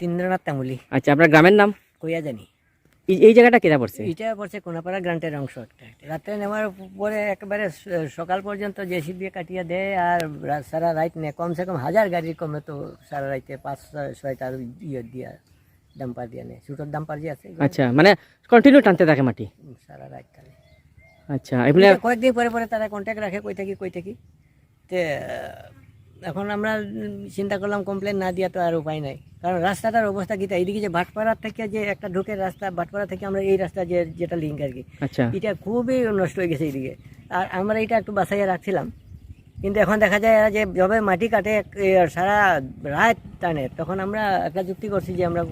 ইন্দ্রনাথ তামুলি। আচ্ছা আপনার গ্রামের নাম? কইয়া জানি। এই- জায়গাটা কেনা পড়ছে? এটা পড়ছে কোনাপাড়া গ্রান্টের অংশ একটা। রাত্রে নেওয়ার পরে একেবারে সকাল পর্যন্ত জেসিবি কাটিয়ে দেয় আর সারা রাইট নে কমসে কম হাজার গাড়ির কমে তো সারা রাইতে পাঁচ ছয়- ছয়টা ইয়ে দিয়া ডাম্পার দিয়ে নেয়। ছোটোর ডাম্পার যে আছে আচ্ছা মানে কন্টিনিউ টানতে থাকে মাটি? সারা রাইট টানে। আচ্ছা এমনি কয়েকদিন পরে পরে তারা কন্ট্যাক্ট রাখে কই থাকি কই থাকি তে এখন আমরা চিন্তা করলাম কমপ্লেন না দিয়া তো আর উপায় নাই। কারণ রাস্তাটার অবস্থা কিটা এইদিকে যে ভাটপাড়ার থেকে যে একটা ঢুকের রাস্তা ভাটপাড়া থেকে আমরা এই রাস্তা যে যেটা লিঙ্ক আর কি আচ্ছা। এটা খুবই নষ্ট হয়ে গেছে এইদিকে। আর আমরা এটা একটু বাসাইয়া রাখছিলাম। কিন্তু এখন দেখা যায় এরা যে যবে মাটি কাটে সারা রাত টানে তখন আমরা একটা যুক্তি করছি যে আমরা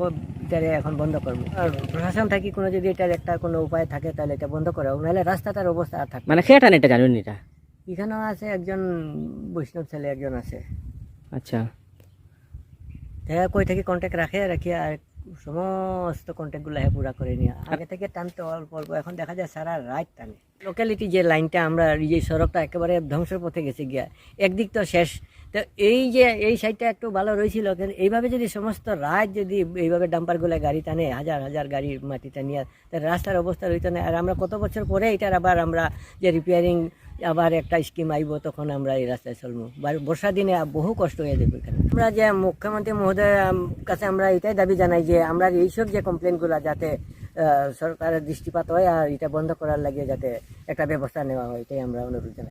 এটারে এখন বন্ধ করব। আর প্রশাসন থাকি কোনো যদি এটার একটা কোনো উপায় থাকে তাহলে এটা বন্ধ করা নাহলে রাস্তাটার অবস্থা আর থাকবে মানে খেয়ে টান এটা জানুন এটা? এখানেও আছে একজন বৈষ্ণব ছেলে একজন আছে। আচ্ছা। দেখা কই থেকে কন্ট্যাক্ট রাখে রাখি আর সমস্ত কন্ট্যাক্টগুলো হ্যাঁ পুরা করে নিয়ে। আগে থেকে টানতে অল্প অল্প। এখন দেখা যায় সারা রাত টানে। লোকালিটি যে লাইনটা আমরা এই যে সড়কটা একেবারে ধ্বংসের পথে গেছে গিয়া একদিক তো শেষ। তো এই যে এই সাইডটা একটু ভালো রয়েছিল কিন্তু এইভাবে যদি সমস্ত রাত যদি এইভাবে ডাম্পারগুলো গাড়ি টানে হাজার হাজার গাড়ি মাটি টানিয়ে তাহলে রাস্তার অবস্থা রইতো না। আর আমরা কত বছর পরে এটার আবার আমরা যে রিপেয়ারিং আবার একটা স্কিম আইব, তখন আমরা এই রাস্তায় চলবো। বর্ষা দিনে বহু কষ্ট হয়ে যাবে এখানে। আমরা যে মুখ্যমন্ত্রী মহোদয়ের কাছে আমরা এটাই দাবি জানাই যে, আমরা এইসব যে কমপ্লেনগুলো যাতে সরকারের দৃষ্টিপাত হয় আর এটা বন্ধ করার লাগে যাতে একটা ব্যবস্থা নেওয়া হয়, এটাই আমরা অনুরোধ জানাই।